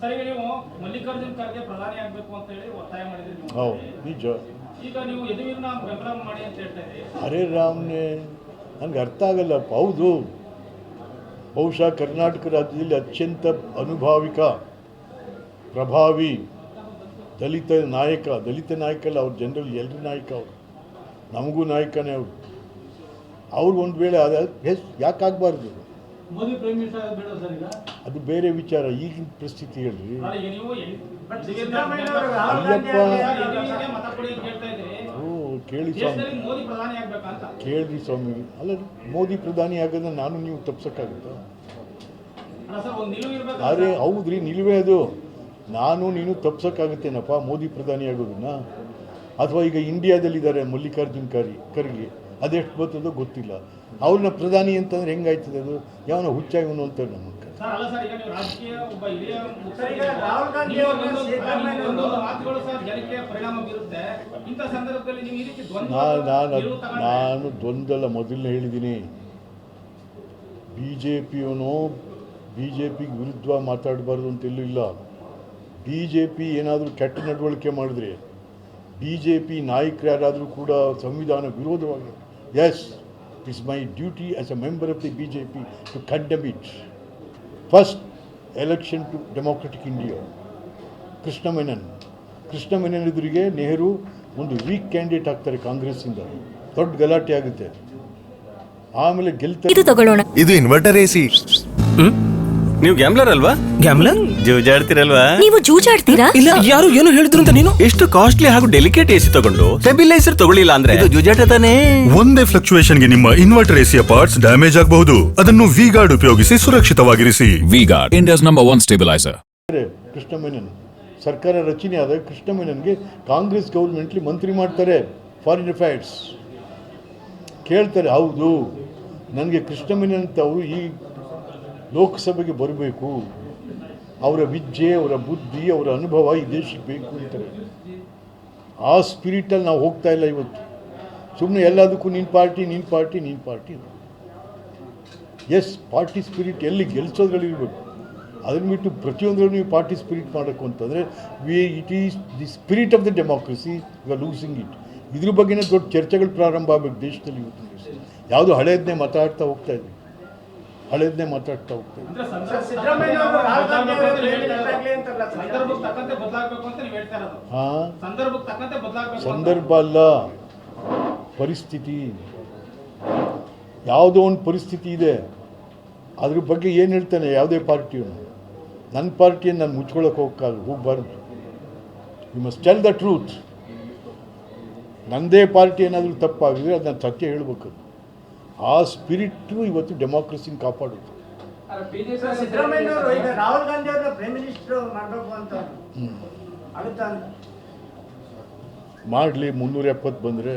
Sir ಈಗ ನೀವು ಮಲ್ಲಿಕಾರ್ಜುನ್ ಖರ್ಗೆ ಪ್ರಧಾನಿ ಆಗ್ಬೇಕು ಅಂತ ಹೇಳಿ ಒತ್ತಾಯ ಮಾಡಿದ್ರಿ ಹೌದು ನಿಜ. ಈಗ ನೀವು ಯದುವೀರ್ನ ಬೆಂಬಲ ಮಾಡಿ ಅಂತ ಹೇಳ್ತಾ ಇದ್ದೀರಿ. ಅರೆ ರಾಮ್ನೇ ನನಗೆ ಅರ್ಥ ಆಗಲ್ಲಪ್ಪ ಹೌದು. ಬಹುಶಃ ಕರ್ನಾಟಕ ರಾಜ್ಯದಲ್ಲಿ ಅತ್ಯಂತ ಅನುಭಾವಿಕ ಪ್ರಭಾವಿ ದಲಿತ ನಾಯಕ. ದಲಿತ ನಾಯಕ ಅಲ್ಲ ಅವ್ರು ಜನರಲ್ ಎಲ್ಲರೂ ನಾಯಕ ಅವರು. ನಮಗೂ ನಾಯಕನೇ ಅವರು. ಅವ್ರು ಒಂದು ವೇಳೆ ಅದ ಯಾಕೆ ಯಾಕಾಗಬಾರ್ದು? ಮೋದಿ ಪ್ರೈಮ್ ಮಿನಿಸ್ಟರ್ ಆಗೋದು ಬೇಡ ಸರ್ ಈಗ. ಅದು ಬೇರೆ ವಿಚಾರ ಈಗಿನ ಪರಿಸ್ಥಿತಿ ಹೇಳ್ರಿ. ಅಲ್ಲ, ಈಗ ನೀವು ಯಡ್- ಸಿದ್ದರಾಮಯ್ಯ ಅವರು ರಾಹುಲ್ ಗಾಂಧಿ ಅಯ್ಯಪ್ಪ. ಸರ್, ಯದುವೀರ್ಗೆ ಮತ ಕೊಡಿ ಅಂತ ಹೇಳ್ತಾ ಇದ್ರಿ. ಓ ಕೇಳಿ ಸ್ವಾಮಿ. ದೇಶದಲ್ಲಿ ಮೋದಿ ಪ್ರಧಾನಿ ಆಗ್ಬೇಕಂತ ಕೇಳ್ರಿ ಸ್ವಾಮಿ. ಅಲ್ಲ ಮೋದಿ ಪ್ರಧಾನಿ ಆಗೋದನ್ನ ನಾನು ನೀವು ತಪ್ಸಕ್ಕಾಗುತ್ತಾ? ಅಲ್ಲ ಸರ್ ಒಂದು ನಿಲುವು ಇರ್ಬೇಕು ಅರೆ ಹೌದ್ರಿ ನಿಲುವೇ ಅದು. ನಾನು ನೀನು ತಪ್ಸೋಕ್ಕಾಗುತ್ತೇನಪ್ಪ ಮೋದಿ ಪ್ರಧಾನಿ ಆಗೋದನ್ನ? ಅಥವಾ ಈಗ ಇಂಡಿಯಾದಲ್ಲಿದ್ದಾರೆ ಮಲ್ಲಿಕಾರ್ಜುನ್ ಖರ್ಗೆ ಖರ್ಗೆ. ಅದೆಷ್ಟು ಬರ್ತದೋ ಗೊತ್ತಿಲ್ಲ. ಅವ್ರನ್ನ ಪ್ರಧಾನಿ ಅಂತಂದ್ರೆ ಹೆಂಗಾಯ್ತದೆ ಅದು? ಯಾವನ ಹುಚ್ಚಾಗಿ ಇವನು ಅಂತಾರೆ ನಮ್ಮ ನಾನು ನಾನು ದ್ವಂದ್ವಲ್ಲ ಮೊದಲನೇ ಹೇಳಿದ್ದೀನಿ. ಬಿ ಜೆ ಪಿಯವನು ಬಿ ಜೆ ಪಿಗೆ ವಿರುದ್ಧ ಮಾತಾಡಬಾರ್ದು ಅಂತೆಲ್ಲೂ ಇಲ್ಲ. ಬಿ ಜೆ ಪಿ ಏನಾದರೂ ಕೆಟ್ಟ ನಡವಳಿಕೆ ಮಾಡಿದ್ರೆ ಬಿ ಜೆ ಪಿ ನಾಯಕರು ಯಾರಾದರೂ ಕೂಡ ಸಂವಿಧಾನ ವಿರೋಧವಾಗಿ yes it is duty duty a member of of B J P to it. First first election to India, India Krishna Menon Krishna Menon ಎದುರಿಗೆ ನೆಹರು ಒಂದು ವೀಕ್ ಕ್ಯಾಂಡಿಡೇಟ್ ಆಗ್ತಾರೆ ಕಾಂಗ್ರೆಸ್ಸಿಂದ. ದೊಡ್ಡ ಗಲಾಟೆ ಆಗುತ್ತೆ. ಆಮೇಲೆ ಗೆಲ್ತಾರೆ. ಇದು ತಗೊಳ್ಳೋಣ. ಇದು ಇನ್ವರ್ಟರ್ ಎಸಿ ನೀವು ಗ್ಯಾಮ್ಲರ್ ಅಲ್ವಾ? ಗ್ಯಾಮ್ಲರ್ ಜೂಜಾಡ್ತಿರಲ್ವಾ? ನೀವು ಜೂಜಾಡ್ತೀರಾ? ಇಲ್ಲ ಯಾರು ಏನು ಹೇಳಿದ್ರು ಅಂತ ನೀನು? ಎಷ್ಟು ಕಾಸ್ಟ್ಲಿ ಹಾಗೂ ಡೆಲಿಕೇಟ್ ಎಸಿ ತಗೊಂಡು ಸ್ಟೆಬಿಲೈಸರ್ ತಗೊಳ್ಳಿಲ್ಲ ಅಂದ್ರೆ? ಇದು ಜೂಜಾಟ ತಾನೇ. ಒಂದೇ ಫ್ಲಕ್ಚುಯೇಷನ್ಗೆ ನಿಮ್ಮ ಇನ್ವರ್ಟರ್ ಎಸಿಯ ಪಾರ್ಟ್ಸ್ ಡ್ಯಾಮೇಜ್ ಆಗಬಹುದು. ಅದನ್ನು ವಿ ಗಾರ್ಡ್ ಉಪಯೋಗಿಸಿ ಸುರಕ್ಷಿತವಾಗಿರಿಸಿ. V-Guard, India's number one stabilizer. Krishna Menon ಸರ್ಕಾರ ರಚನೆ ಆದಾಗ ಕೃಷ್ಣ ಮೆನನ್ಗೆ ಕಾಂಗ್ರೆಸ್ ಗೌರ್ಮೆಂಟ್ಲಿ ಮಂತ್ರಿ ಮಾಡ್ತಾರೆ. ಫಾರಿನ್ ಅಫೇರ್ಸ್ ಕೇಳ್ತಾರೆ ಹೌದು. ನನಗೆ ಕೃಷ್ಣ ಮೆನನ್ ಅಂತ ಅವರು ಈ ಲೋಕಸಭೆಗೆ ಬರಬೇಕು. ಅವರ ವಿದ್ಯೆ, ಅವರ ಬುದ್ಧಿ, ಅವರ ಅನುಭವ ಈ ದೇಶಕ್ಕೆ ಬೇಕು ಅಂತಾರೆ ಆ ಸ್ಪಿರಿಟಲ್ಲಿ ನಾವು ಹೋಗ್ತಾ ಇಲ್ಲ ಇವತ್ತು. ಸುಮ್ಮನೆ ಎಲ್ಲದಕ್ಕೂ ನಿನ್ನ ಪಾರ್ಟಿ ನಿನ್ನ ಪಾರ್ಟಿ ನಿನ್ನ ಪಾರ್ಟಿ ಎಸ್ ಪಾರ್ಟಿ ಸ್ಪಿರಿಟ್ ಎಲ್ಲಿ ಗೆಲ್ಸೋದ್ರಲ್ಲಿ ಇರಬೇಕು. ಅದನ್ನ ಬಿಟ್ಟು ಪ್ರತಿಯೊಂದರಲ್ಲೂ ನೀವು ಪಾರ್ಟಿ ಸ್ಪಿರಿಟ್ ಮಾಡಬೇಕು ಅಂತಂದರೆ we it is the spirit of the democracy you are losing it ಇದ್ರ ಬಗ್ಗೆನೇ ದೊಡ್ಡ ಚರ್ಚೆಗಳು ಪ್ರಾರಂಭ ಆಗಬೇಕು ದೇಶದಲ್ಲಿ ಇವತ್ತು. ಯಾವುದು ಹಳೆಯದನ್ನೇ ಮಾತಾಡ್ತಾ ಹೋಗ್ತಾ ಇದ್ವಿ. ಹಳೇದನ್ನೇ ಮಾತಾಡ್ತಾ ಹೋಗ್ತೀವಿ ಅಂದ್ರೆ ಸಂದರ್ಭ ಅಲ್ಲ ಪರಿಸ್ಥಿತಿ. ಯಾವುದೋ ಒಂದು ಪರಿಸ್ಥಿತಿ ಇದೆ. ಅದ್ರ ಬಗ್ಗೆ ಏನು ಹೇಳ್ತಾನೆ ಯಾವುದೇ ಪಾರ್ಟಿಯನ್ನು ನನ್ನ ಪಾರ್ಟಿಯನ್ನು ನಾನು ಮುಚ್ಕೊಳ್ಳೋಕೆ ಹೋಗಕ್ಕಾಗ ಹೋಗ್ಬಾರ್ದು. You must tell the truth ನನ್ನದೇ ಪಾರ್ಟಿ ಏನಾದರೂ ತಪ್ಪಾಗಿದ್ರೆ ಅದನ್ನ ಸತ್ಯ ಹೇಳ್ಬೇಕು ಆ ಸ್ಪಿರಿಟು ಇವತ್ತು ಡೆಮಾಕ್ರಸಿನ ಕಾಪಾಡುತ್ತೆ ಸರ್, ಸಿದ್ದರಾಮಯ್ಯ ಅವರು ಈಗ ರಾಹುಲ್ ಗಾಂಧಿ ಅವ್ರನ್ನ ಪ್ರೈಮ್ ಮಿನಿಸ್ಟರ್ ಮಾಡಬೇಕು ಅಂತ ಆಗುತ್ತಾ ಅಂತ. ಮಾಡಲಿ ಮುನ್ನೂರ ಎಪ್ಪತ್ತು ಬಂದರೆ